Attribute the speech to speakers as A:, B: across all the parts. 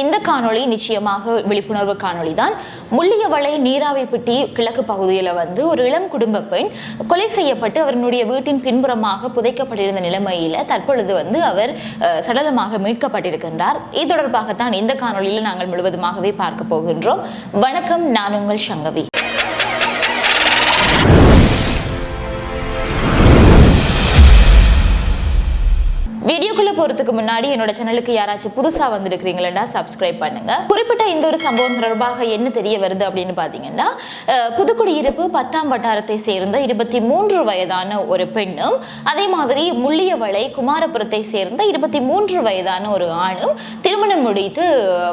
A: இந்த காணொளி நிச்சயமாக விழிப்புணர்வு காணொளி தான் முள்ளியவளை நீராவிப்பட்டி கிழக்கு பகுதியில் வந்து ஒரு இளம் குடும்ப பெண் கொலை செய்யப்பட்டு அவருடைய வீட்டின் பின்புறமாக புதைக்கப்பட்டிருந்த நிலைமையில தற்பொழுது வந்து அவர் சடலமாக மீட்கப்பட்டிருக்கின்றார். இது தொடர்பாகத்தான் இந்த காணொளியில் நாங்கள் முழுவதுமாகவே பார்க்க போகின்றோம். வணக்கம் நான் உங்கள் சங்கவி. போறதுக்கு முன்னாடி என்னோட சேனலுக்கு யாராச்சும் புதுசா வந்திருக்கிறீங்களா சப்ஸ்கிரைப் பண்ணுங்க. குறிப்பிட்ட இந்த ஒரு சம்பவம் தொடர்பாக என்ன தெரிய வருது அப்படின்னு பாத்தீங்கன்னா புதுக்குடியிருப்பு பத்தாம் வட்டாரத்தை சேர்ந்த இருபத்தி மூன்று வயதான ஒரு பெண்ணும் அதே மாதிரி முள்ளியவளை குமாரபுரத்தை சேர்ந்த இருபத்தி மூன்று வயதான ஒரு ஆணும் திருமணம் முடித்து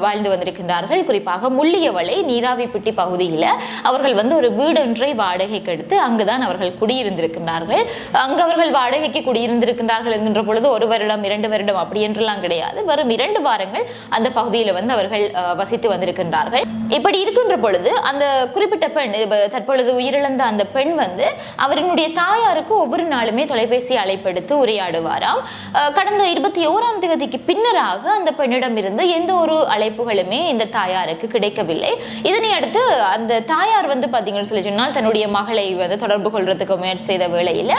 A: வாழ்ந்து வந்திருக்கின்றார்கள். குறிப்பாக முள்ளியவளை நீராவிப்பட்டி பகுதியில் அவர்கள் வந்து ஒரு வீடொன்றை வாடகைக்கு எடுத்து அங்குதான் அவர்கள் குடியிருந்திருக்கின்றார்கள். அங்கு அவர்கள் வாடகைக்கு குடியிருந்திருக்கின்றார்கள் என்கின்ற பொழுது ஒரு வருடம் இரண்டு வருடம் அப்படி என்றெல்லாம் கிடையாது. வரும் இரண்டு வாரங்கள் அந்த பகுதியில் வந்து அவர்கள் வசித்து வந்திருக்கின்றார்கள். இப்படி இருக்கின்ற பொழுது அந்த குறிப்பிட்ட பெண் தற்பொழுது உயிரிழந்த அந்த பெண் வந்து அவரினுடைய தாயாருக்கு ஒவ்வொரு நாளுமே தொலைபேசி அழைப்பெடுத்து உரையாடுவாராம். கடந்த இருபத்தி ஓராம் தேதிக்கு பின்னராக அந்த பெண்ணிடம் இருந்து எந்த ஒரு அழைப்புகளுமே இந்த தாயாருக்கு கிடைக்கவில்லை. இதனை அடுத்து அந்த தாயார் வந்து பார்த்தீங்கன்னு சொல்லி சொன்னால் தன்னுடைய மகளை வந்து தொடர்பு கொள்றதுக்கு முயற்சி செய்த வேளையில்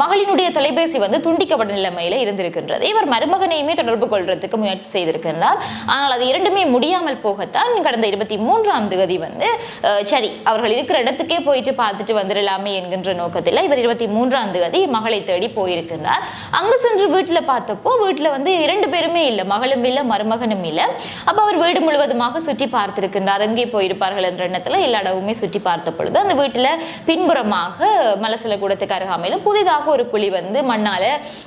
A: மகளினுடைய தொலைபேசி வந்து துண்டிக்கப்பட்ட நிலைமையில இருந்திருக்கின்றது. இவர் மருமகனையுமே தொடர்பு கொள்றதுக்கு முயற்சி செய்திருக்கின்றார். ஆனால் அது இரண்டுமே முடியாமல் போகத்தான் கடந்த இருபத்தி மூன்றாம் தேதி வந்து சரி அவர்கள் இருக்கிற இடத்துக்கே போயிட்டு பார்த்துட்டு வந்துடலாமே என்கின்ற நோக்கத்தில் இவர் இருபத்தி மூன்றாம் தேதி மகளை தேடி போயிருக்கின்றார். அங்கு சென்று வீட்டில் பார்த்தப்போ வீட்டில் வந்து இரண்டு பேருமே இல்லை மகளும் இல்லை மருமக மருமகனும் இல்லை அப்போ அவர் வீடு முழுவதுமாக சுற்றி பார்த்திருக்கின்றார். எங்கே போயிருப்பார்கள் என்ற எண்ணத்தில் எல்லா இடமுமே சுற்றி பார்த்த பொழுது அந்த வீட்டில் பின்புறமாக மலசில கூடத்துக்கு அருகாமையில் புதிதாக ஒரு குழி வந்து மண்ணால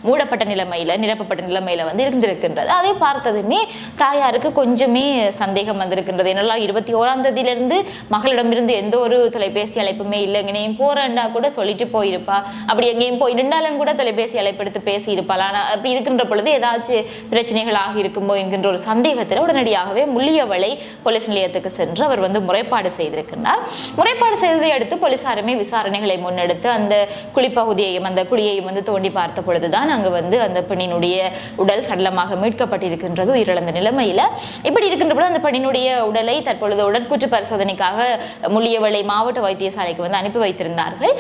A: மூடப்பட்ட நிலைமையில் நிரப்பப்பட்ட நிலைமையில் வந்து இருந்திருக்கின்றது. அதை பார்த்ததுமே தாயாருக்கு கொஞ்சமே சந்தேகம் வந்திருக்கின்றது. என்னெல்லாம் இருபத்தி ஓராம் தேதியிலிருந்து மகளிடமிருந்து எந்த ஒரு தொலைபேசி அழைப்புமே இல்லை. எங்கேயும் போறேன்டா கூட சொல்லிட்டு போயிருப்பா. அப்படி எங்கேயும் போய் இருந்தாலும் கூட தொலைபேசி அழைப்பு எடுத்து பேசியிருப்பாள். ஆனால் அப்படி இருக்கின்ற பொழுது ஏதாச்சும் பிரச்சனைகள் ஆகி இருக்குமோ என்கின்ற ஒரு சந்தேகத்தில் உடனடியாகவே முள்ளியவளை போலீஸ் நிலையத்துக்கு சென்று அவர் வந்து முறைப்பாடு செய்திருக்கின்றார். முறைப்பாடு செய்ததை அடுத்து போலீசாருமே விசாரணைகளை முன்னெடுத்து அந்த குழிப்பகுதியையும் அந்த குழியையும் வந்து தோண்டி பார்த்த பொழுதுதான் அங்கு வந்து அந்த பெண்ணினுடைய உடல் சடலமாக மீட்கப்பட்டிருக்கின்றது உயிரிழந்த நிலைமையில. இப்படி இருக்கின்ற பொழுது அந்த பெண்ணினுடைய உடலை தற்பொழுது உடற்கூற்று பரிசோதனைக்காக முள்ளியவளை மாவட்ட வைத்தியசாலைக்கு வந்து அனுப்பி வைத்திருந்தார்கள்.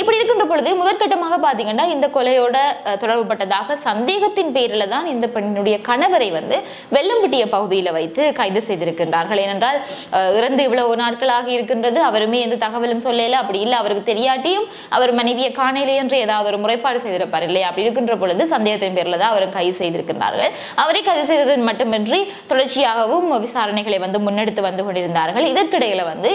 A: இப்படி இருக்கின்ற பொழுது முதற்கட்டமாக பார்த்தீங்கன்னா இந்த கொலையோட தொடர்புபட்டதாக சந்தேகத்தின் பேரில் தான் இந்த பெண்ணினுடைய கணவரை வந்து வெள்ளம்பட்டிய பகுதியில் வைத்து கைது செய்திருக்கின்றார்கள். ஏனென்றால் இறந்து இவ்வளவு நாட்களாக இருக்கின்றது. அவருமே எந்த தகவலும் சொல்லல. அப்படி இல்லை அவருக்கு தெரியாட்டியும் அவர் மனைவியை காணலை என்று ஏதாவது ஒரு முறைப்பாடு செய்திருப்பார் இல்லையா? அப்படி இருக்கின்ற பொழுது சந்தேகத்தின் பேரில் தான் அவரை கைது செய்திருக்கின்றார்கள். அவரை கைது செய்தது மட்டுமின்றி தொடர்ச்சியாகவும் விசாரணைகளை வந்து முன்னெடுத்து வந்து கொண்டிருந்தார்கள். இதற்கிடையில் வந்து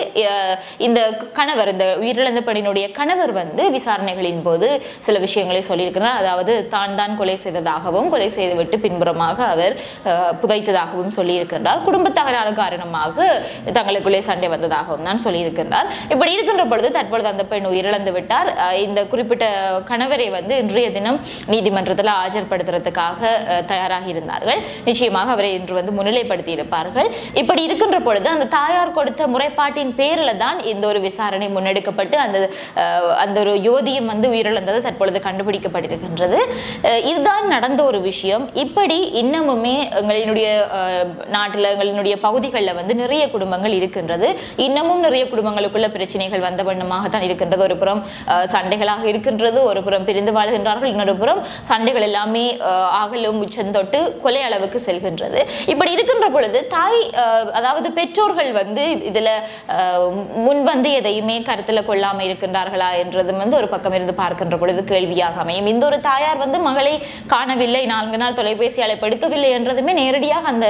A: இந்த கணவர் இந்த உயிரிழந்த பெண்ணினுடைய கணவர் வந்து விசாரணைகளின் போது சில விஷயங்களை சொல்லியிருக்கிறார். அதாவது தான் தான் கொலை செய்ததாகவும் கொலை செய்துவிட்டு பின்புறமாக அவர் புதைத்ததாகவும் சொல்லியிருக்கின்றார். குடும்ப தகராறு காரணமாக தங்களுக்குள்ளே சண்டை வந்ததாகவும் தான் சொல்லியிருக்கின்றார். இப்படி இருக்கின்ற பொழுது தற்பொழுது அந்த பெண் உயிரிழந்து விட்டார். இந்த குறிப்பிட்ட கணவரை வந்து இன்றைய தினம் நீதிமன்றத்தில் ஆஜர்படுத்துறதுக்காக தயாராகி இருந்தார்கள் நிச்சயமாக அவரை இன்று வந்து முன்னிலைப்படுத்தி இருப்பார்கள் இப்படி இருக்கின்ற பொழுது அந்த தாயார் கொடுத்த முறைப்பாட்டின் பேரில் தான் இந்த ஒரு விசாரணை முன்னெடுக்கப்பட்டு அந்த அஹ், அந்த ஒரு யோதியம் வந்து உயிரிழந்தது தற்பொழுது கண்டுபிடிக்கப்பட்டிருக்கின்றது. இதுதான் நடந்த ஒரு விஷயம். இப்படி இன்னமுமே எங்களின் என்னுடைய நாட்டில் எங்களுடைய பகுதிகளில் வந்து நிறைய குடும்பங்கள் இருக்கின்றது. இன்னமும் நிறைய குடும்பங்களுக்குள்ள பிரச்சனைகள் வந்த வண்ணமாகத்தான் இருக்கின்றது. ஒரு புறம் சண்டைகளாக இருக்கின்றது ஒரு புறம் பிரிந்து வாழ்கின்றார்கள் இன்னொரு புறம் சண்டைகள் எல்லாமே ஆகலும் உச்சந்தொட்டு கொலை அளவுக்கு செல்கின்றது. இப்படி இருக்கின்ற பொழுது தாய் அஹ், அதாவது பெற்றோர்கள் வந்து இதுல அஹ், முன் வந்து எதையுமே கருத்துல கொள்ளாம இருக்கின்றார்களா என்றது வந்து ஒரு பக்கம் இருந்து பார்க்கின்ற பொழுது கேள்வியாக அமையும். இந்த ஒரு தாயார் வந்து மகளை காணவில்லை நான்கு நாள் தொலைபேசி அழைப்பு எடுக்கவில்லை என்றதுமே நேரடியாக அந்த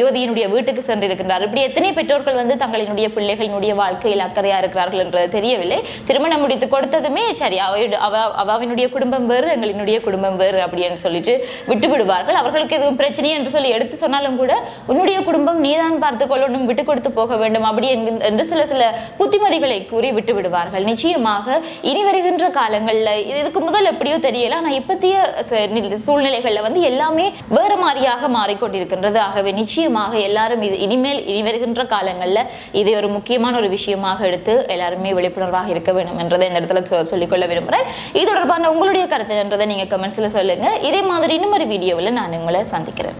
A: யுவதியினுடைய வீட்டுக்கு சென்றிருக்கின்றார். இப்படி எத்தனை பெற்றோர்கள் வந்து தங்களினுடைய பிள்ளைகளினுடைய வாழ்க்கையில் அக்கறையா இருக்கிறார்கள் என்றது தெரியவில்லை. திருமணம் முடித்து கொடுத்ததுமே சரி அவையோட அவ அவாவினுடைய குடும்பம் வேறு எங்களினுடைய குடும்பம் வேறு அப்படின்னு சொல்லிட்டு விட்டு விடுவார்கள் அவர்களுக்கு எதுவும் பிரச்சனை என்று சொல்லி எடுத்து சொன்னாலும் கூட உன்னுடைய குடும்பம் நீதான் பார்த்து கொள்ளணும் விட்டு கொடுத்து போக வேண்டும் அப்படி என்று சில சில புத்திமதிகளை கூறி விட்டு விடுவார்கள் நிச்சயமாக இனி வருகின்ற காலங்களில் இதுக்கு முதல் எப்படியோ தெரியல. ஆனால் இப்பத்திய சூழ்நிலைகளில் வந்து எல்லாமே வேறு மாதிரியாக மாறிக்கொண்டிருக்கின்றது ஆகவே நிச்சயமாக எல்லாரும் இது இனிமேல் இனி வருகின்ற காலங்களில் இதை ஒரு முக்கியமான ஒரு விஷயமாக எடுத்து எல்லாருமே விழிப்புணர்வாக இருக்க வேண்டும் என்றதை இந்த இடத்துல சொ- சொல்லிக்கொள்ள விரும்புகிறேன் இது தொடர்பான உங்களுடைய கருத்து என்றதை நீங்கள் கமெண்ட்ஸில் சொல்லுங்கள் இதே மாதிரி இன்னும் ஒரு வீடியோவில் நான் உங்களை சந்திக்கிறேன்.